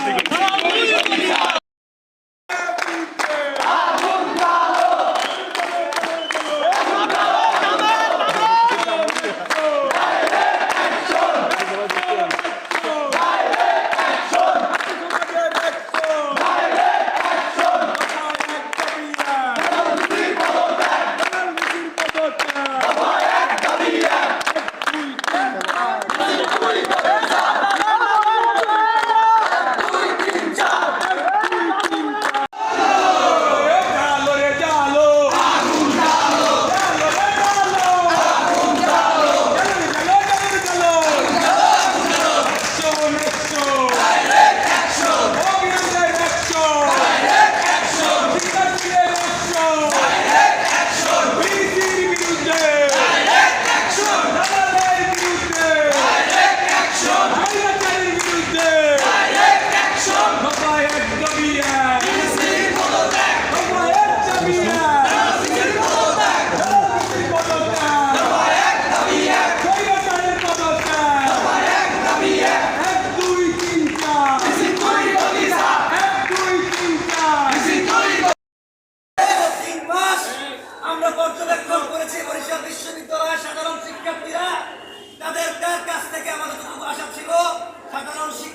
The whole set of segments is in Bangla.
Thank you.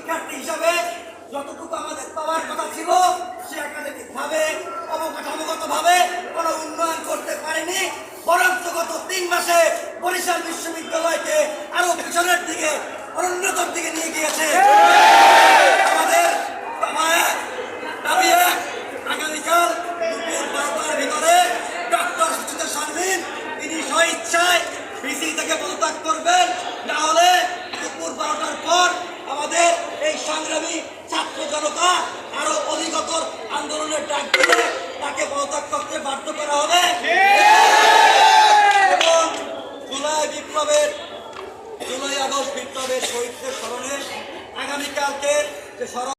শিক্ষার্থী হিসাবে যতটুকু আমাদের পাওয়ার কথা ছিল সে একাডেমিক ভাবে অবকাঠামোগত ভাবে কোনো উন্নয়ন করতে পারেনি। বরঞ্চ গত তিন মাসে বরিশাল বিশ্ববিদ্যালয়কে আরও পিছনের দিকে অনুন্নতর দিকে নিয়ে গিয়েছে। আমাদের দাবি এক, আগামীকাল দুপুর বারোটার ভিতরে ডক্টর বিসি থেকে পদত্যাগ করবেন। আগস্ট বিপ্লবের শহীদদের স্মরণে আগামীকালকে যে স্মরণ